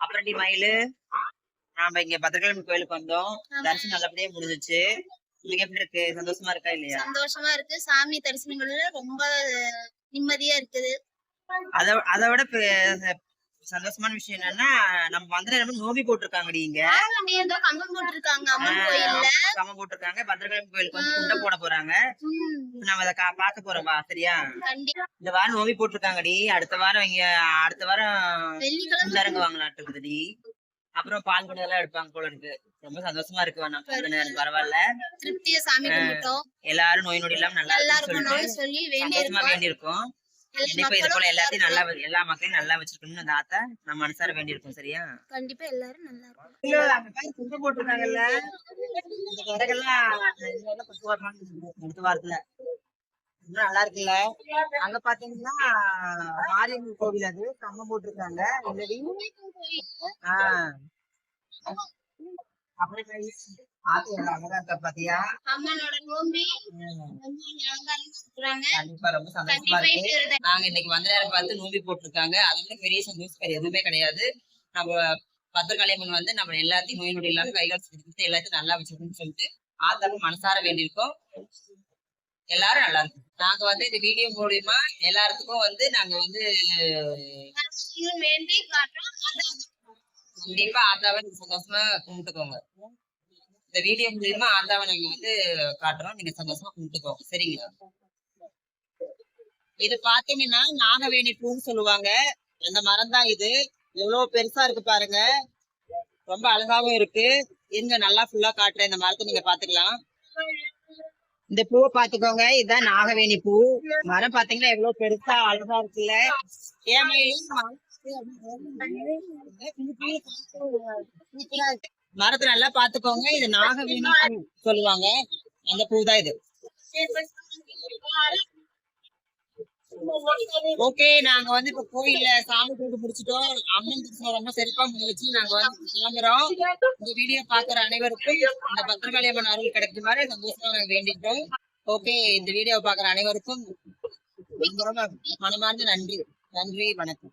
அப்புறம்டி மயிலு நாம இங்க பத்திரகாளி கோயிலுக்கு வந்தோம். தரிசனம் நல்லபடியா முடிஞ்சுச்சு. உங்களுக்கு எப்படி இருக்கு? சந்தோஷமா இருக்கா இல்லையா? சந்தோஷமா இருக்கு. சாமி தரிசனங்கள்ல ரொம்ப நிம்மதியா இருக்குது. அத அதை விட சந்தோஷமான விஷயம் என்னன்னா நம்ம வந்து நோம்பி போட்டிருக்காங்கடி இங்க. ஆமாண்டி, ஏதோ கம்பம் போட்டிருக்காங்க அம்மன் கோயில்ல. கம்ம போட்டிருக்காங்க. பத்திரகாளி கோயிலுக்கு வந்து குண்டை போட போறாங்க. நம்ம அதை கா- பார்க்க போறோம் சரியா? இந்த வாரம் நோம்பி போட்டிருக்காங்கடி. அடுத்த வாரம் இங்க அடுத்த வாரம் வாங்கலாட்டு இருக்குதுடி அப்புறம் பால் குடம் எல்லாம் எடுப்பாங்க போல இருக்கு. ரொம்ப சந்தோஷமா இருக்கு நம்ம பரவாயில்ல. திருப்திய சாமி எல்லாரும் நோய் நொடி இல்லாம நல்லா சொல்லி வேண்டி இருக்கோம் வேண்டி இருக்கோம் எல்லா கண்டிப்பா இது போல மக்களும் எல்லாத்தையும் நல்லா எல்லா மக்களையும் நல்லா வச்சிருக்கணும்னு அந்த ஆத்தா நம்ம மனசார வேண்டி இருக்கோம் சரியா? கண்டிப்பா எல்லாரும் நல்லா இருக்கும். குண்டை போட்டிருக்காங்கல்ல இந்த அடுத்த வாரத்துல. நல்லா இருக்குல்ல? அங்க பாத்தீங்கன்னா மாரியம்மன் கோவில் அது கம்ம போட்டிருக்காங்க ஆஹ் அப்புறம் நாங்க இன்னைக்கு வந்த நேரம் பார்த்து நோம்பி போட்டிருக்காங்க. அதை விட பெரிய சந்தோஷம் வேற எதுவுமே கிடையாது. நம்ம பத்திரகாளியம்மன் வந்து நம்ம எல்லாத்தையும் நோய் நொடி இல்லாம கைகால் எல்லாத்தையும் நல்லா வச்சிருக்கணும்னு சொல்லிட்டு ஆத்தாலும் மனசார வேண்டியிருக்கோம். எல்லாரும் நல்லா இருக்கும். நாங்க வந்து இந்த வீடியோ மூலியமா எல்லாத்துக்கும் வந்து நாங்க வந்து கண்டிப்பா ஆத்தாவை சந்தோஷமா கும்பிட்டுக்கோங்க. இந்த வீடியோ மூலியமா ஆத்தாவை நாங்க வந்து காட்டுறோம். நீங்க சந்தோஷமா கும்பிட்டுக்கோங்க சரிங்களா? இது பாத்தீங்கன்னா நாகவேணி பூன்னு சொல்லுவாங்க. அந்த மரம் தான் இது. எவ்வளவு பெருசா இருக்கு பாருங்க. ரொம்ப அழகாவும் இருக்கு. இருங்க நல்லா ஃபுல்லா காட்டுறேன். இந்த மரத்தை நீங்க பாத்துக்கலாம். இந்த பூவை பாத்துக்கோங்க. இதுதான் நாகவேணி பூ. மரம் பாத்தீங்கன்னா எவ்வளவு பெருசா அழகா இருக்குல்ல. ஏமையிலும் மரத்தை நல்லா பாத்துக்கோங்க. இது நாகவேணி சொல்லுவாங்க. அந்த பூ தான் இது. ஓகே நாங்க வந்து இப்ப கோயில்ல சாமி கும்பிட்டு முடிச்சிட்டோம். அம்மன் தரிசனம் ரொம்ப செருப்பா முடிச்சு நாங்க வந்து கிளம்புறோம். இந்த வீடியோ பாக்குற அனைவருக்கும் இந்த பத்திரகாளி அம்மன் அருள் கிடைக்குமாறு சந்தோஷமா நாங்க வேண்டிட்டோம் ஓகே இந்த வீடியோ பாக்குற அனைவருக்கும் ரொம்ப ரொம்ப மனமார்ந்த நன்றி. நன்றி வணக்கம்.